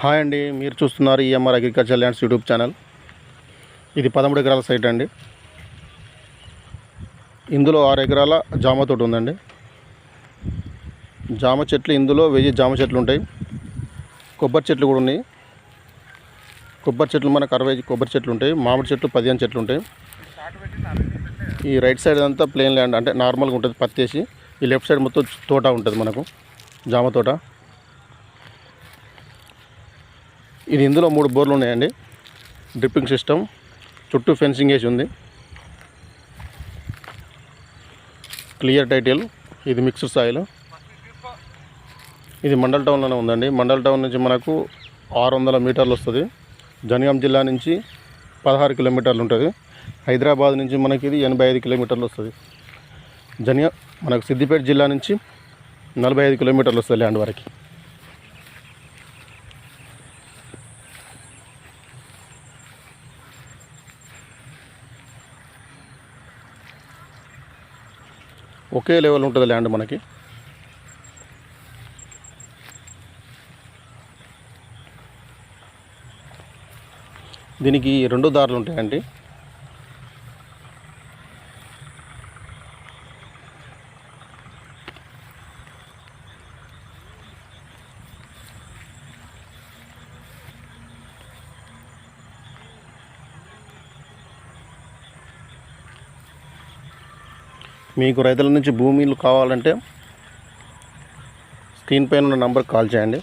Hi అండి మీరు చూస్తున్నారు EMR agriculture lands YouTube channel. ఇది పదమూడు ఎకరాల సైట్ అండి. ఇందులో ఆరు ఎకరాల జామ తోట ఉందండి. జామ చెట్లు ఇందులో వెయ్యి జామ చెట్లు ఉంటాయి. కొబ్బరి చెట్లు కూడా ఉన్నాయి. కొబ్బరి చెట్లు మనకు అరవై కొబ్బరి చెట్లు ఉంటాయి. మామిడి చెట్లు పదిహేను చెట్లు ఉంటాయి. ఈ రైట్ సైడ్ అంతా ప్లేన్ ల్యాండ్ అంటే నార్మల్గా ఉంటుంది పత్తి వేసి ఈ లెఫ్ట్ సైడ్ మొత్తం తోట ఉంటుంది మనకు జామ తోట. ఇది ఇందులో మూడు బోర్లు ఉన్నాయండి. డ్రిప్పింగ్ సిస్టమ్ చుట్టూ ఫెన్సింగ్ వేసి ఉంది. క్లియర్ టైటిల్ ఇది మిక్స్డ్ సాయిల్ ఇది మండల్ టౌన్లోనే ఉందండి. మండల్ టౌన్ నుంచి మనకు ఆరు వందల మీటర్లు వస్తుంది. జనగాం జిల్లా నుంచి పదహారు కిలోమీటర్లు ఉంటుంది. హైదరాబాద్ నుంచి మనకి ఇది ఎనభై ఐదు కిలోమీటర్లు వస్తుంది. జనగా మనకు సిద్దిపేట జిల్లా నుంచి నలభై ఐదు కిలోమీటర్లు వస్తుంది ల్యాండ్ వరకు. ఒకే లెవెల్ ఉంటుంది ల్యాండ్ మనకి. దీనికి రెండు దారులు ఉంటాయండి. మీకు రైతుల నుంచి భూమిలు కావాలంటే స్క్రీన్ పైన ఉన్న నంబర్కి కాల్ చేయండి.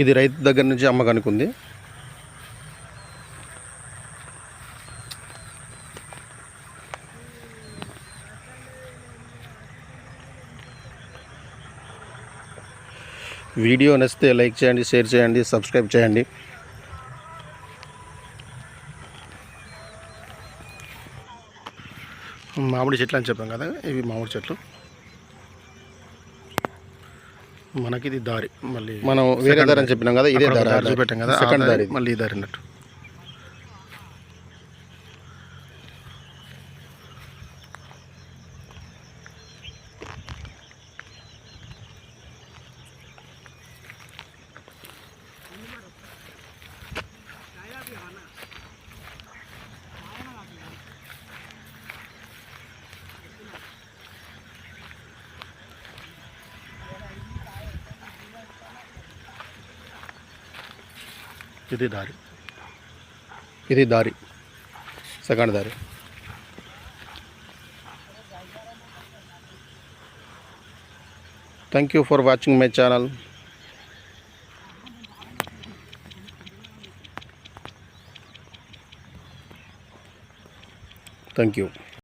ఇది రైతు దగ్గర నుంచి అమ్మకానికి ఉంది వీడియో నచ్చితే లైక్ చేయండి షేర్ చేయండి సబ్స్క్రైబ్ చేయండి. మామిడి చెట్లు అని చెప్పాం కదా ఇవి మామిడి చెట్లు. మనకి ఇది దారి. మళ్ళీ మనం వేరే దారి అని చెప్పినాం కదా ఇదే దారి చూపెట్టాం కదా సెకండ్ దారి మళ్ళీ ఈ దారి అన్నట్టు. ఇది దారి ఇది దారి సెకండ్ దారి thank you for watching my channel thank you